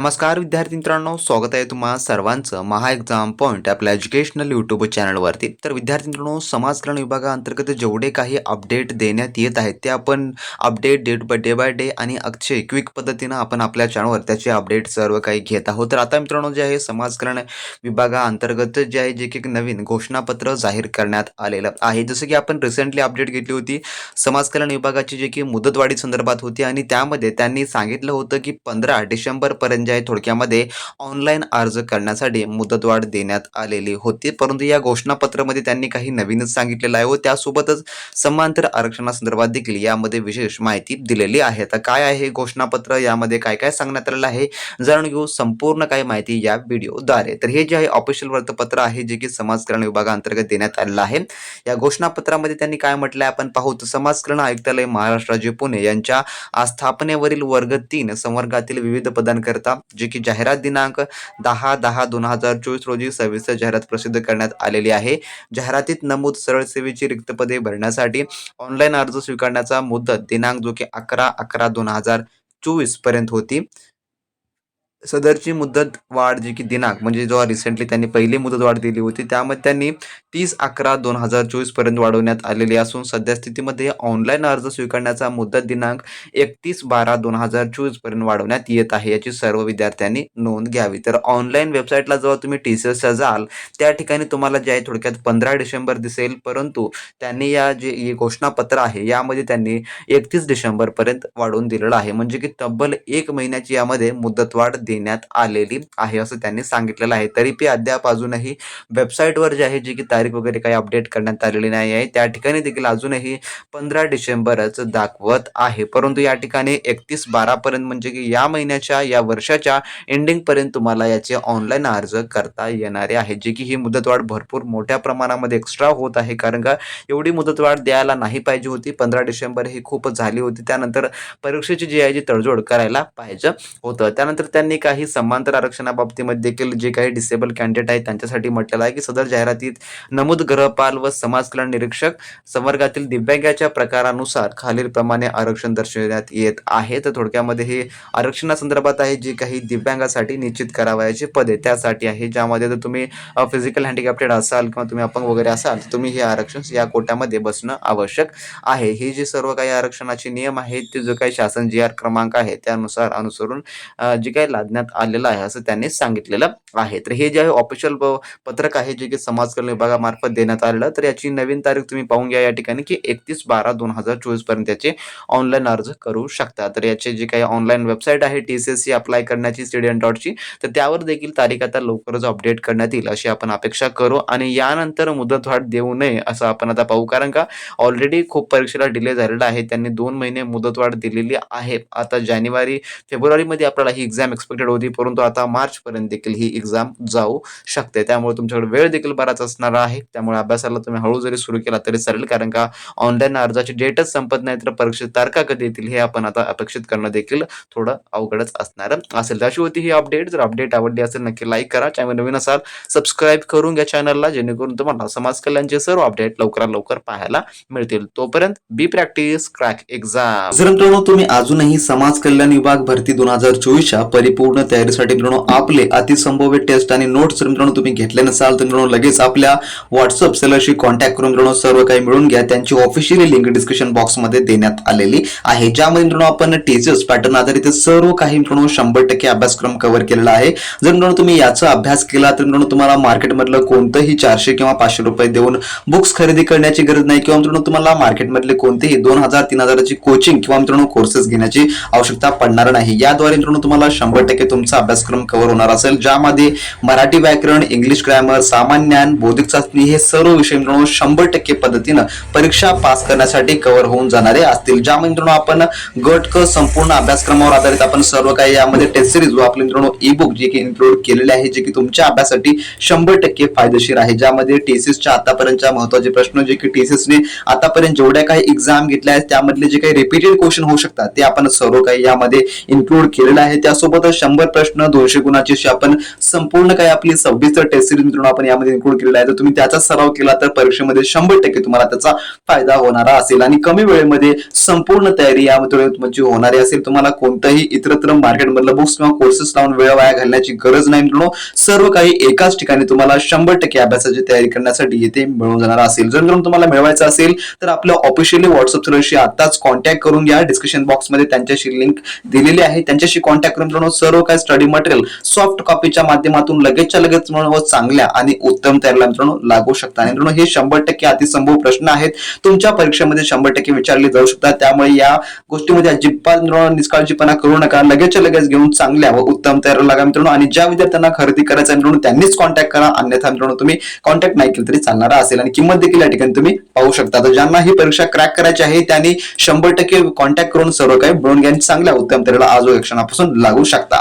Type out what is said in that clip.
नमस्कार विद्यार्थी मित्रांनो स्वागत आहे तुम्हा सर्वांचं महा एक्झाम पॉईंट आपल्या एज्युकेशनल यूट्यूब चॅनलवरती तर विद्यार्थी मित्रांनो समाज कल्याण विभागाअंतर्गत जेवढे काही अपडेट देण्यात येत आहेत ते आपण update date by day by day आणि अक्षय क्विक पद्धतीनं आपण आपल्या चॅनलवर त्याचे अपडेट सर्व काही घेत आहोत. तर आता मित्रांनो जे आहे समाज कल्याण विभागाअंतर्गत जे आहे जे की एक नवीन घोषणापत्र जाहीर करण्यात आलेलं आहे. जसं की आपण रिसेंटली अपडेट घेतली होती समाज कल्याण विभागाची जे की मुदतवाढी संदर्भात होती आणि त्यामध्ये त्यांनी सांगितलं होतं की पंधरा डिसेंबरपर्यंत जे आहे थोडक्यामध्ये ऑनलाईन अर्ज करण्यासाठी मुदतवाढ देण्यात आलेली होती. परंतु या घोषणापत्रामध्ये त्यांनी काही नवीनच सांगितलेलं आहे व त्यासोबतच समांतर आरक्षणासंदर्भात देखील यामध्ये विशेष माहिती दिलेली आहे. तर काय आहे हे घोषणापत्र? यामध्ये काय काय सांगण्यात आलेलं आहे? जाणून घेऊ संपूर्ण काही माहिती या व्हिडिओद्वारे. तर हे जे आहे ऑफिशियल वृत्तपत्र आहे जे की समाज कल्याण विभागाअंतर्गत देण्यात आलेलं आहे. या घोषणापत्रामध्ये त्यांनी काय म्हटलंय? आपण पाहू तर समाज कल्याण आयुक्तालय महाराष्ट्र राज्य पुणे यांच्या आस्थापनेवरील वर्ग तीन संवर्गातील विविध पदांकरता जे की जाहिरात दिनांक दहा दहा दोन हजार चोवीस रोजी सविस्तर जाहिरात प्रसिद्ध करण्यात आलेली आहे. जाहिरातीत नमूद सरळ सेवेची रिक्त पदे भरण्यासाठी ऑनलाईन अर्ज स्वीकारण्याचा मुदत दिनांक जो की अकरा अकरा दोन हजार चोवीसपर्यंत होती. सदरची मुदत वाढ जी की दिनांक म्हणजे जेव्हा रिसेंटली त्यांनी पहिली मुदत वाढ दिली होती त्यामध्ये त्यांनी तीस अकरा दोन हजार चोवीसपर्यंत वाढवण्यात आलेली असून सध्या स्थितीमध्ये ऑनलाईन अर्ज स्वीकारण्याचा मुदत दिनांक एकतीस बारा दोन हजार चोवीसपर्यंत वाढवण्यात येत आहे याची सर्व विद्यार्थ्यांनी नोंद घ्यावी. तर ऑनलाईन वेबसाईटला जेव्हा तुम्ही टी सी एसला जाल त्या ठिकाणी तुम्हाला जे आहे थोडक्यात पंधरा डिसेंबर दिसेल परंतु त्यांनी या जे घोषणापत्र आहे यामध्ये त्यांनी एकतीस डिसेंबरपर्यंत वाढवून दिलेलं आहे. म्हणजे की तब्बल एक महिन्याची यामध्ये मुदतवाढ देण्यात आलेली आहे असं त्यांनी सांगितलेलं आहे. तरी पी अद्याप अजूनही वेबसाईटवर जे आहे जी की तारीख वगैरे काही अपडेट करण्यात आलेली नाही आहे त्या ठिकाणी देखील अजूनही पंधरा डिसेंबरच दाखवत आहे. परंतु या ठिकाणी एकतीस बारापर्यंत म्हणजे की या महिन्याच्या या वर्षाच्या एंडिंगपर्यंत तुम्हाला याचे ऑनलाईन अर्ज करता येणारे आहे. जे की ही मुदतवाढ भरपूर मोठ्या प्रमाणामध्ये एक्स्ट्रा होत आहे. कारण का एवढी मुदतवाढ द्यायला नाही पाहिजे होती. पंधरा डिसेंबर ही खूप झाली होती. त्यानंतर परीक्षेची जी आहे जी तडजोड करायला पाहिजे होतं. त्यानंतर त्यांनी काही समांतर आरक्षणाबाबतीमध्ये देखील जे काही डिसेबल कॅन्डिडेट आहेत त्यांच्यासाठी म्हटलेलं आहे की सदर जाहिरातीत नमूद ग्रहपाल व समाज कल्याण निरीक्षक संवर्गातील दिव्यांगाच्या प्रकारानुसार खालीलप्रमाणे आरक्षण दर्शवण्यात येत आहे. तर थोडक्यामध्ये हे आरक्षणासंदर्भात आहे जे काही दिव्यांगासाठी निश्चित करावयाचे पदे त्यासाठी आहे ज्यामध्ये जर तुम्ही फिजिकल हँडिकॅप्टेड असाल किंवा तुम्ही अपंग वगैरे असाल तर तुम्ही हे आरक्षण या कोट्यामध्ये बसणं आवश्यक आहे. हे जे सर्व काही आरक्षणाचे नियम आहेत ते जो काही शासन जी आर क्रमांक आहे त्यानुसार अनुसरून जे काही काढण्यात आलेलं आहे असं त्यांनी सांगितलेलं आहे. तर हे जे आहे ऑफिशियल पत्रक आहे जे की समाज कल्याण विभागामार्फत देण्यात आलेलं तर याची नवीन तारीख तुम्ही पाहून घ्या या ठिकाणी की एकतीस बारा दोन हजार चोवीसपर्यंत याचे ऑनलाईन अर्ज करू शकता. तर याचे जे काही ऑनलाईन वेबसाईट आहे T C S C apply करण्याची स्टेडियम डॉटची तर त्यावर देखील तारीख आता लवकरच अपडेट करण्यात येईल अशी आपण अपेक्षा करू. आणि यानंतर मुदतवाढ देऊ नये असं आपण आता पाहू कारण का ऑलरेडी खूप परीक्षेला डिले झालेला आहे. त्यांनी दोन महिने मुदतवाढ दिलेली आहे. आता जानेवारी फेब्रुवारीमध्ये आपल्याला ही एक्झाम एक्सपेक्टेड होती परंतु आता मार्चपर्यंत देखील ही एक्झाम जाऊ शकते. त्यामुळे तुमच्याकडे वेळ देखील बराच असणार आहे. त्यामुळे अभ्यासाला तुम्ही हळू जरी सुरू केला तरी चालेल कारण का ऑनलाईन अर्जाची डेटच संपत नाही तर परीक्षेत तारखा कधी येतील हे आपण आता अपेक्षित करणं देखील थोडं अवघडच असणार. असेल तर अशी होती ही अपडेट जर अपडेट आवडली असेल नक्की लाईक करा. चॅनल नवीन असाल सबस्क्राईब करून घ्या चॅनलला जेणेकरून तुम्हाला समाज कल्याणचे सर्व अपडेट लवकरात लवकर पाहायला मिळतील. तोपर्यंत बी प्रॅक्टिस क्रॅक एक्झाम जर मित्रांनो तुम्ही अजूनही समाज कल्याण विभाग भरती दोन हजार चोवीसच्या परिपूर्ण पूर्ण तयारीसाठी मित्रांनो आपले अतिसंभाव्य टेस्ट आणि नोट्स मित्रांनो तुम्ही घेतले नसाल तर मित्रांनो लगेच आपल्या व्हॉट्सअप सेलरशी कॉन्टॅक्ट करून मित्रांनो सर्व काही मिळून घ्या. त्यांची ऑफिशियली लिंक डिस्क्रिप्शन बॉक्समध्ये देण्यात आलेली आहे. ज्यामध्ये मित्रांनो आपण टीचर्स पॅटर्न आधारित सर्व काही मित्रांनो शंभर टक्के अभ्यासक्रम कव्हर केलेला आहे. जर मित्रांनो तुम्ही याचा अभ्यास केला तर मित्रांनो तुम्हाला मार्केटमधलं कोणतंही चारशे किंवा पाचशे रुपये देऊन बुक्स खरेदी करण्याची गरज नाही किंवा मित्रांनो तुम्हाला मार्केटमधले कोणतेही दोन हजार तीन हजाराची कोचिंग किंवा मित्रांनो कोर्सेस घेण्याची आवश्यकता पडणार नाही. याद्वारे मित्रांनो तुम्हाला शंभर टक्के तुमचा अभ्यासक्रम कव्हर होणार असेल. ज्यामध्ये मराठी व्याकरण इंग्लिश ग्रॅमर सामान्य ज्ञान बौद्धिक चाचणी हे सर्व विषय मित्रांनो शंभर टक्के पद्धतीनं परीक्षा पास करण्यासाठी कव्हर होऊन जाणारे असतील. ज्या मित्रांनो आपण गट क संपूर्ण अभ्यासक्रमावर आधारित आपण सर्व काही यामध्ये टेस्ट सिरीज व आपले मित्रांनो ई बुक जे की इन्क्लूड केलेले आहे जे की तुमच्या अभ्यासासाठी शंभर टक्के फायदेशीर आहे. ज्यामध्ये टेसिसच्या आतापर्यंतच्या महत्त्वाचे प्रश्न जे की टेसिसने आतापर्यंत जेवढ्या काही एक्झाम घेतल्या आहेत त्यामधले जे काही रिपीटेड क्वेश्चन होऊ शकतात ते आपण सर्व काही यामध्ये इन्क्लूड केलेलं आहे. त्यासोबतच शंभर प्रश्न दोनशे गुणाची अशी आपण संपूर्ण काही आपली सव्वीस टेस्ट सिरीज मित्रांनो आपण यामध्ये इन्क्लूड केलेला आहे. तर तुम्ही त्याचा सराव केला तर परीक्षेमध्ये शंभर टक्के तुम्हाला त्याचा फायदा होणारा असेल. आणि कमी वेळेमध्ये संपूर्ण तयारी यामध्ये तुमची होणारी असेल. तुम्हाला कोणताही इतरत्र मार्केटमधलं बुक्स किंवा कोर्सेस लावून वेळ वाया घालण्याची गरज नाही मित्रांनो. सर्व काही एकाच ठिकाणी तुम्हाला शंभर टक्के अभ्यासाची तयारी करण्यासाठी येथे मिळून जाणार असेल. जर मित्रांनो तुम्हाला मिळवायचं असेल तर आपल्या ऑफिशियली व्हॉट्सअप सरशी आताच कॉन्टॅक्ट करून घ्या. डिस्क्रिप्शन बॉक्समध्ये त्यांच्याशी लिंक दिलेली आहे. त्यांच्याशी कॉन्टॅक्ट करून मित्रांनो सर्व काही स्टडी मटेरियल सॉफ्ट कॉपीच्या माध्यमातून लगेचच्या लगेच व चांगल्या आणि उत्तम तयारीला मित्रांनो लागू शकता मित्रांनो हे शंभर टक्के अतिसंभव प्रश्न आहेत. तुमच्या परीक्षेमध्ये शंभर टक्के विचारले जाऊ शकतात. त्यामुळे या गोष्टीमध्ये अजिबात निष्काळजीपणा करू नका. लगेचच्या लगेच घेऊन चांगल्या व उत्तम तयारीला लागा मित्रांनो. आणि ज्या विद्यार्थ्यांना खरेदी करायचं मित्रांनो त्यांनीच कॉन्टॅक्ट करा. अन्यथा मित्रांनो तुम्ही कॉन्टॅक्ट नाही केलं तरी चालणार असेल. आणि किंमत देखील या ठिकाणी तुम्ही पाहू शकता. तर ज्यांना ही परीक्षा क्रॅक करायची आहे त्यांनी शंभर टक्के कॉन्टॅक्ट करून सर्व काही मिळून घ्या चांगल्या उत्तम तयारीला आज व क्षणापासून लागू शकता.